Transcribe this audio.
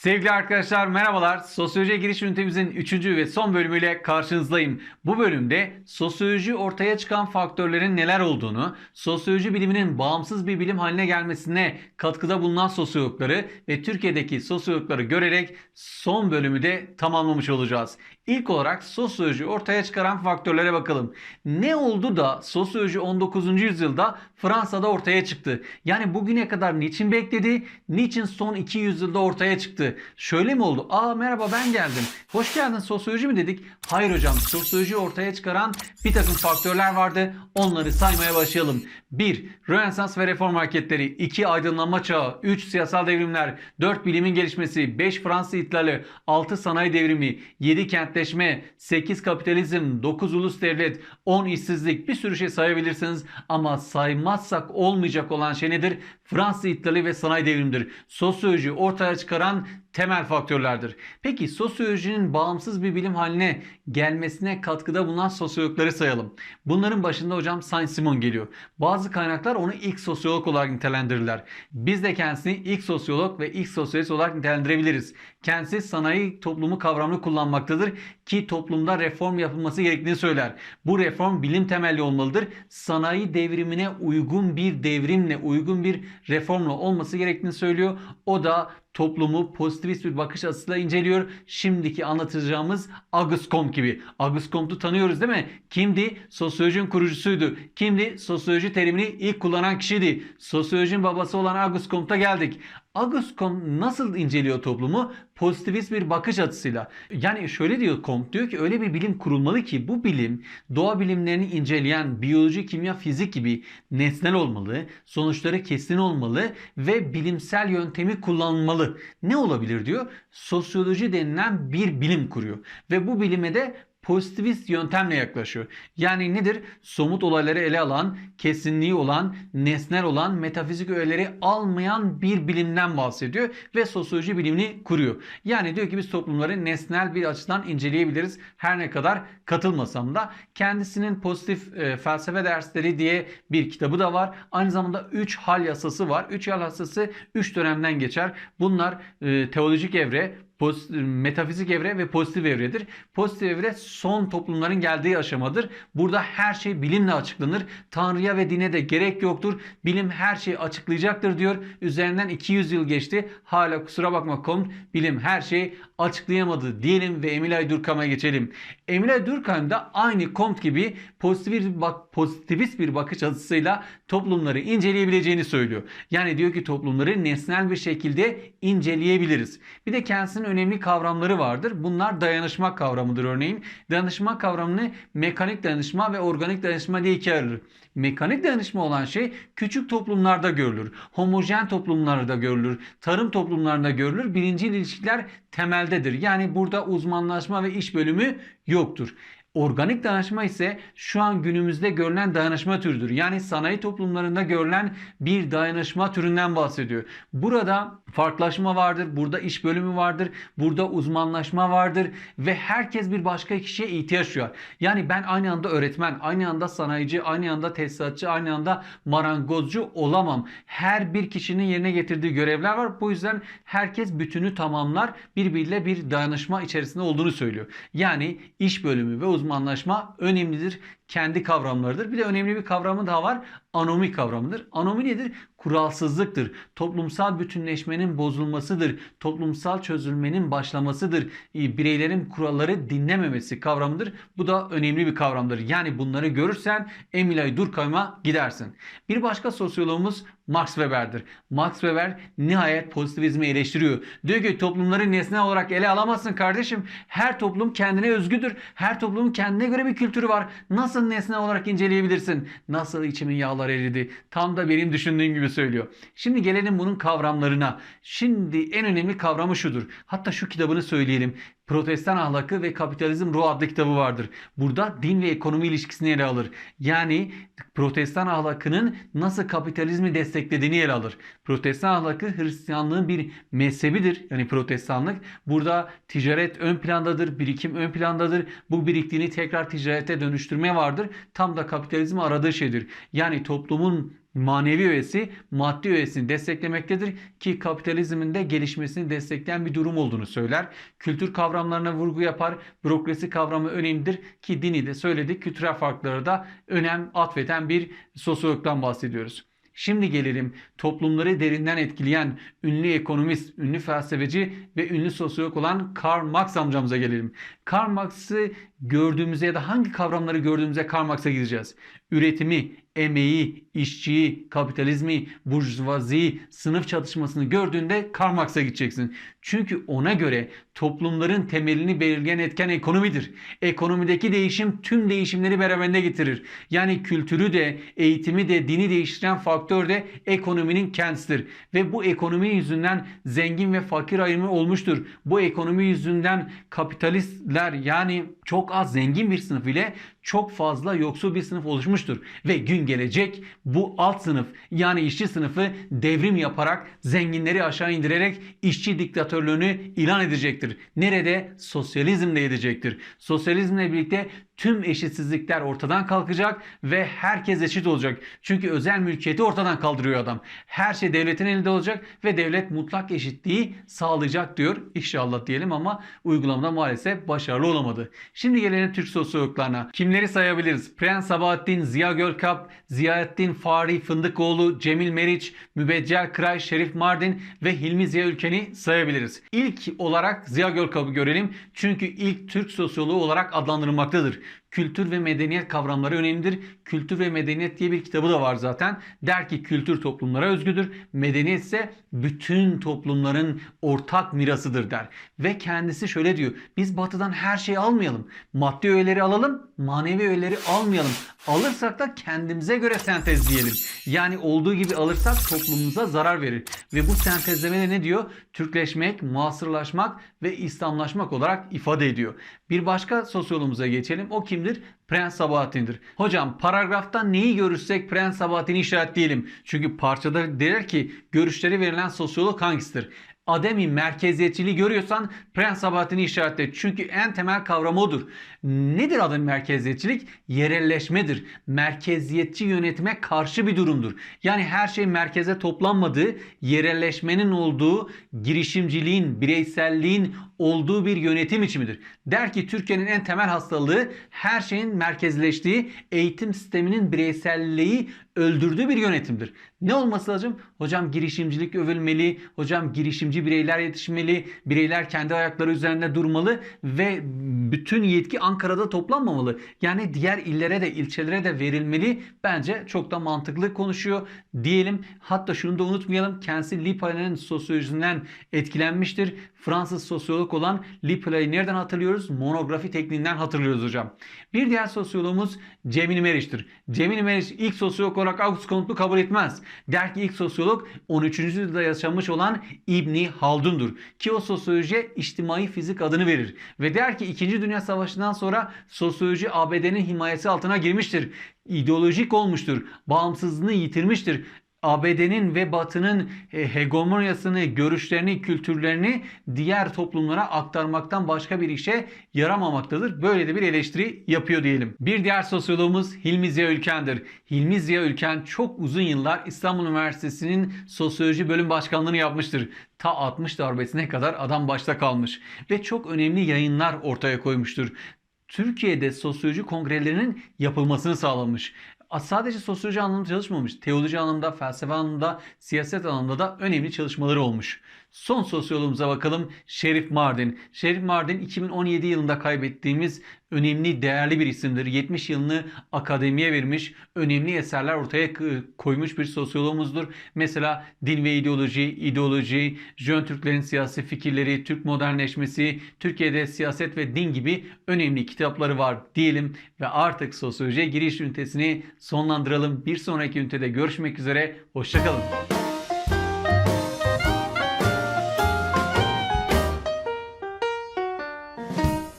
Sevgili arkadaşlar merhabalar. Sosyolojiye giriş ünitemizin 3. ve son bölümüyle karşınızdayım. Bu bölümde sosyoloji ortaya çıkan faktörlerin neler olduğunu, sosyoloji biliminin bağımsız bir bilim haline gelmesine katkıda bulunan sosyologları ve Türkiye'deki sosyologları görerek son bölümü de tamamlamış olacağız. İlk olarak sosyoloji ortaya çıkaran faktörlere bakalım. Ne oldu da sosyoloji 19. yüzyılda Fransa'da ortaya çıktı? Yani bugüne kadar niçin bekledi? Niçin son 2 yüzyılda ortaya çıktı? Şöyle mi oldu? Aa merhaba ben geldim. Hoş geldin sosyoloji mi dedik? Hayır hocam sosyoloji ortaya çıkaran bir takım faktörler vardı. Onları saymaya başlayalım. 1. Rönesans ve reform hareketleri. 2. Aydınlanma çağı. 3. Siyasal devrimler. 4. Bilimin gelişmesi. 5. Fransız ihtilali. 6. Sanayi devrimi. 7. Kentleşme. 8. Kapitalizm. 9. Ulus devlet. 10. işsizlik. Bir sürü şey sayabilirsiniz. Ama saymazsak olmayacak olan şey nedir? Fransız ihtilali ve sanayi devrimidir. Sosyoloji ortaya çıkaran temel faktörlerdir. Peki sosyolojinin bağımsız bir bilim haline gelmesine katkıda bulunan sosyologları sayalım. Bunların başında hocam Saint-Simon geliyor. Bazı kaynaklar onu ilk sosyolog olarak nitelendirirler. Biz de kendisini ilk sosyolog ve ilk sosyalist olarak nitelendirebiliriz. Kendisi sanayi toplumu kavramını kullanmaktadır ki toplumda reform yapılması gerektiğini söyler. Bu reform bilim temelli olmalıdır. Sanayi devrimine uygun bir devrimle, uygun bir reformla olması gerektiğini söylüyor. O da toplumu pozitivist bir bakış açısıyla inceliyor. Şimdiki anlatacağımız Auguste Comte gibi. Auguste Comte'u tanıyoruz değil mi? Kimdi? Sosyolojinin kurucusuydu. Kimdi? Sosyoloji terimini ilk kullanan kişiydi. Sosyolojinin babası olan Auguste Comte'a geldik. Auguste Comte nasıl inceliyor toplumu? Pozitivist bir bakış açısıyla. Yani şöyle diyor Comte diyor ki öyle bir bilim kurulmalı ki bu bilim doğa bilimlerini inceleyen biyoloji, kimya, fizik gibi nesnel olmalı, sonuçları kesin olmalı ve bilimsel yöntemi kullanmalı. Ne olabilir diyor? Sosyoloji denilen bir bilim kuruyor ve bu bilime de pozitivist yöntemle yaklaşıyor. Yani nedir? Somut olayları ele alan, kesinliği olan, nesnel olan, metafizik öğeleri almayan bir bilimden bahsediyor ve sosyoloji bilimini kuruyor. Yani diyor ki biz toplumları nesnel bir açıdan inceleyebiliriz. Her ne kadar katılmasam da kendisinin pozitif e, felsefe dersleri diye bir kitabı da var. Aynı zamanda 3 hal yasası var. 3 hal yasası 3 dönemden geçer. Bunlar e, teolojik evre, Metafizik evre ve pozitif evredir. Pozitif evre son toplumların geldiği aşamadır. Burada her şey bilimle açıklanır. Tanrıya ve dine de gerek yoktur. Bilim her şeyi açıklayacaktır diyor. Üzerinden 200 yıl geçti. Hala kusura bakma Comte bilim her şeyi açıklayamadı diyelim ve Emile Durkheim'e geçelim. Emile Durkheim de aynı Comte gibi pozitif bir bak, pozitivist bir bakış açısıyla toplumları inceleyebileceğini söylüyor. Yani diyor ki toplumları nesnel bir şekilde inceleyebiliriz. Bir de kendisinin önemli kavramları vardır. Bunlar dayanışma kavramıdır örneğin. Dayanışma kavramını mekanik dayanışma ve organik dayanışma diye ikiye ayırır. Mekanik dayanışma olan şey küçük toplumlarda görülür. Homojen toplumlarda görülür. Tarım toplumlarında görülür. Birinci ilişkiler temeldedir. Yani burada uzmanlaşma ve iş bölümü yoktur. Organik dayanışma ise şu an günümüzde görülen dayanışma türüdür. Yani sanayi toplumlarında görülen bir dayanışma türünden bahsediyor. Burada farklılaşma vardır, burada iş bölümü vardır, burada uzmanlaşma vardır ve herkes bir başka kişiye ihtiyaç duyar. Yani ben aynı anda öğretmen, aynı anda sanayici, aynı anda tesisatçı, aynı anda marangozcu olamam. Her bir kişinin yerine getirdiği görevler var. Bu yüzden herkes bütünü tamamlar, birbiriyle bir dayanışma içerisinde olduğunu söylüyor. Yani iş bölümü ve uzmanlaşma önemlidir. Kendi kavramlarıdır. Bir de önemli bir kavramı daha var. Anomi kavramıdır. Anomi nedir? Kuralsızlıktır. Toplumsal bütünleşmenin bozulmasıdır. Toplumsal çözülmenin başlamasıdır. Bireylerin kuralları dinlememesi kavramıdır. Bu da önemli bir kavramdır. Yani bunları görürsen Emile Durkheim'a gidersin. Bir başka sosyologumuz Max Weber'dir. Max Weber nihayet pozitivizmi eleştiriyor. Diyor ki toplumları nesne olarak ele alamazsın kardeşim. Her toplum kendine özgüdür. Her toplumun kendine göre bir kültürü var. Nasıl nesne olarak inceleyebilirsin? Nasıl içimin yağları eridi? Tam da benim düşündüğüm gibi söylüyor. Şimdi gelelim bunun kavramlarına. Şimdi en önemli kavramı şudur. Hatta şu kitabını söyleyelim. Protestan Ahlakı ve Kapitalizm Ruh adlı kitabı vardır. Burada din ve ekonomi ilişkisini ele alır. Yani protestan ahlakının nasıl kapitalizmi desteklediğini ele alır. Protestan ahlakı Hristiyanlığın bir mezhebidir. Yani protestanlık. Burada ticaret ön plandadır, birikim ön plandadır. Bu biriktiğini tekrar ticarete dönüştürme vardır. Tam da kapitalizmi aradığı şeydir. Yani toplumun manevi öğesi maddi öğesini desteklemektedir ki kapitalizmin de gelişmesini destekleyen bir durum olduğunu söyler. Kültür kavramlarına vurgu yapar. Bürokrasi kavramı önemlidir ki dini de söyledik. Kültürel farkları da önem atfeden bir sosyologdan bahsediyoruz. Şimdi gelelim toplumları derinden etkileyen ünlü ekonomist, ünlü felsefeci ve ünlü sosyolog olan Karl Marx amcamıza gelelim. Karl Marx'ı gördüğümüzde ya da hangi kavramları gördüğümüzde Karl Marx'a gideceğiz? Üretimi, emeği, işçiyi, kapitalizmi, burjuvaziyi, sınıf çatışmasını gördüğünde Karl Marx'a gideceksin. Çünkü ona göre toplumların temelini belirleyen etken ekonomidir. Ekonomideki değişim tüm değişimleri beraberinde getirir. Yani kültürü de, eğitimi de, dini değiştiren faktör de ekonominin kendisidir. Ve bu ekonomi yüzünden zengin ve fakir ayrımı olmuştur. Bu ekonomi yüzünden kapitalistler yani çok az zengin bir sınıf ile çok fazla yoksul bir sınıf oluşmuştur. Ve gün gelecek bu alt sınıf yani işçi sınıfı devrim yaparak zenginleri aşağı indirerek işçi diktatörlüğünü ilan edecektir. Nerede? Sosyalizmle edecektir. Sosyalizmle birlikte tüm eşitsizlikler ortadan kalkacak ve herkes eşit olacak. Çünkü özel mülkiyeti ortadan kaldırıyor adam. Her şey devletin elinde olacak ve devlet mutlak eşitliği sağlayacak diyor. İnşallah diyelim ama uygulamada maalesef başarılı olamadı. Şimdi gelelim Türk sosyologlarına. Kimleri sayabiliriz? Prens Sabahattin, Ziya Gölkap, Ziyaettin Fahri Fındıkoğlu, Cemil Meriç, Mübeccel Kıray, Şerif Mardin ve Hilmi Ziya Ülken'i sayabiliriz. İlk olarak Ziya Gölkap'ı görelim. Çünkü ilk Türk sosyoloğu olarak adlandırılmaktadır. Kültür ve medeniyet kavramları önemlidir. Kültür ve medeniyet diye bir kitabı da var zaten. Der ki kültür toplumlara özgüdür. Medeniyet ise bütün toplumların ortak mirasıdır der. Ve kendisi şöyle diyor. Biz batıdan her şeyi almayalım. Maddi öğeleri alalım, manevi öğeleri almayalım. Alırsak da kendimize göre sentezleyelim. Yani olduğu gibi alırsak toplumumuza zarar verir. Ve bu sentezlemede ne diyor? Türkleşmek, muasırlaşmak ve İslamlaşmak olarak ifade ediyor. Bir başka sosyologumuza geçelim. O kimdir? Prens Sabahattin'dir. Hocam paragrafta neyi görürsek Prens Sabahattin'i işaretleyelim. Çünkü parçada der ki görüşleri verilen sosyolog hangisidir? Ademi merkeziyetçiliği görüyorsan Prens Sabahattin'i işaretle. Çünkü en temel kavramı odur. Nedir ademi merkeziyetçilik? Yerelleşmedir. Merkeziyetçi yönetime karşı bir durumdur. Yani her şey merkeze toplanmadığı, yerelleşmenin olduğu, girişimciliğin, bireyselliğin olduğu bir yönetim biçimidir. Der ki Türkiye'nin en temel hastalığı her şeyin merkezleştiği, eğitim sisteminin bireyselliği öldürdüğü bir yönetimdir. Ne olması lazım? Hocam girişimcilik övülmeli, hocam girişimci bireyler yetişmeli, bireyler kendi ayakları üzerinde durmalı ve bütün yetki Ankara'da toplanmamalı. Yani diğer illere de ilçelere de verilmeli. Bence çok da mantıklı konuşuyor diyelim. Hatta şunu da unutmayalım. Kendisi Lipay'ın sosyolojisinden etkilenmiştir. Fransız sosyolog olan Lipay'ı nereden hatırlıyoruz? Monografi tekniğinden hatırlıyoruz hocam. Bir diğer sosyologumuz Cemil Meriç'tir. Cemil Meriç ilk sosyolog olarak August Comte'u kabul etmez. Der ki ilk sosyolog 13. yüzyılda yaşamış olan İbni Haldun'dur. Ki o sosyolojiye içtimai fizik adını verir. Ve der ki 2. Dünya Savaşı'ndan sonra sosyoloji ABD'nin himayesi altına girmiştir. İdeolojik olmuştur. Bağımsızlığını yitirmiştir. ABD'nin ve Batı'nın e, hegemonyasını, görüşlerini, kültürlerini diğer toplumlara aktarmaktan başka bir işe yaramamaktadır. Böyle de bir eleştiri yapıyor diyelim. Bir diğer sosyologumuz Hilmi Ziya Ülken'dir. Hilmi Ziya Ülken çok uzun yıllar İstanbul Üniversitesi'nin sosyoloji bölüm başkanlığını yapmıştır. Ta 60 darbesine kadar adam başta kalmış ve çok önemli yayınlar ortaya koymuştur. Türkiye'de sosyoloji kongrelerinin yapılmasını sağlamış sadece sosyoloji anlamında çalışmamış. Teoloji anlamında, felsefe anlamında, siyaset anlamında da önemli çalışmaları olmuş. Son sosyoloğumuza bakalım. Şerif Mardin. Şerif Mardin 2017 yılında kaybettiğimiz önemli, değerli bir isimdir. 70 yılını akademiye vermiş, önemli eserler ortaya koymuş bir sosyologumuzdur. Mesela Din ve İdeoloji, İdeoloji, Jön Türklerin siyasi fikirleri, Türk modernleşmesi, Türkiye'de siyaset ve din gibi önemli kitapları var diyelim ve artık sosyolojiye giriş ünitesini sonlandıralım. Bir sonraki ünitede görüşmek üzere. Hoşçakalın.